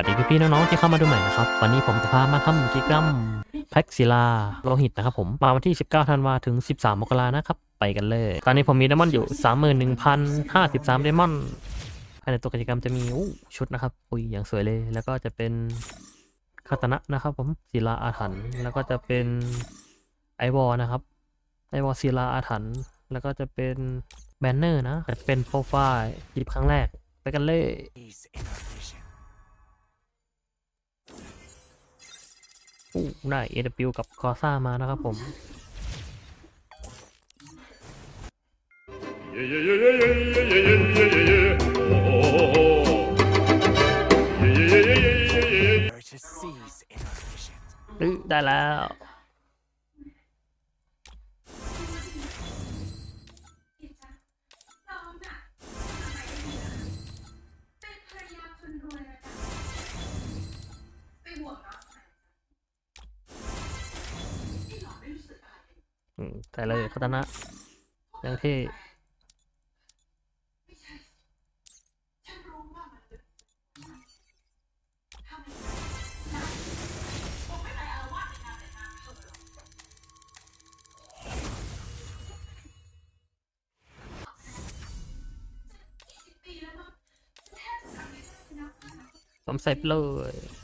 ัสดีพี่ๆน้องๆที่เข้ามาดูใหม่นะครับ วันนี้ผมจะพามาทำกิจกรรมแพ็กศิลาโลหิตนะครับผมมาวันที่ 19 ธันวาถึง 13 มกรานะครับ ไปกันเลย ตอนนี้ผมมีไดมอนอยู่ 31,053ไดมอนภายในตัวกิจกรรมจะมีชุดนะครับ อุ้ยอย่างสวยเลย แล้วก็จะเป็นคาตนะนะครับ ผมศิลาอาถรรพ์แล้วก็จะเป็นไอวอลนะครับไอวอลศิลาอาถรรพ์แล้วก็จะเป็นแบนเนอร์นะจะเป็นโปรไฟล์หยิบครั้งแรกไปกันเลย คู่ได้ AW กับคอซ่ามานะครับผมได้แล้ว แต่เลยพัฒนะอย่างที่ผมใส่เลย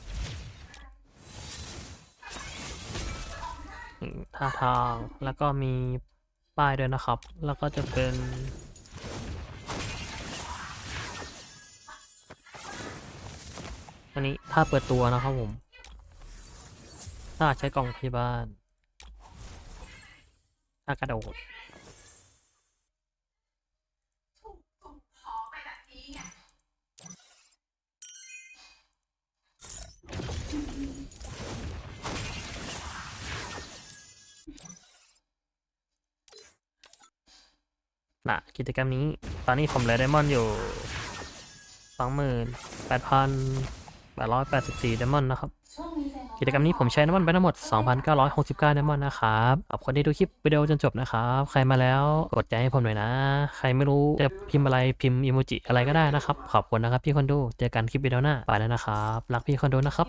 ท่าทางแล้วก็มีป้ายด้วยนะครับ แล้วก็จะเป็นอันนี้ถ้าเปิดตัวนะครับผม ถ้าใช้กล่องพยาบาลถ้ากระโดด นะกิจกรรมนี้ ตอนนี้ผมเหลือไดมอนด์อยู่สองหมื่นแปดพันแปดร้อยแปดสิบสี่ไดมอนด์นะครับ กิจกรรมนี้ผมใช้น้ำมันไปทั้งหมด 2,969ไดมอนด์นะครับขอบคุณที่ดูคลิปวิดีโอจนจบนะครับ ใครมาแล้วกดใจให้ผมหน่อยนะ ใครไม่รู้จะพิมพ์อะไรพิมพ์อีโมจิอะไรก็ได้นะครับ ขอบคุณนะครับพี่คนดู เจอกันคลิปวิดีโอหน้า ไปแล้วนะครับ รักพี่คนดูนะครับ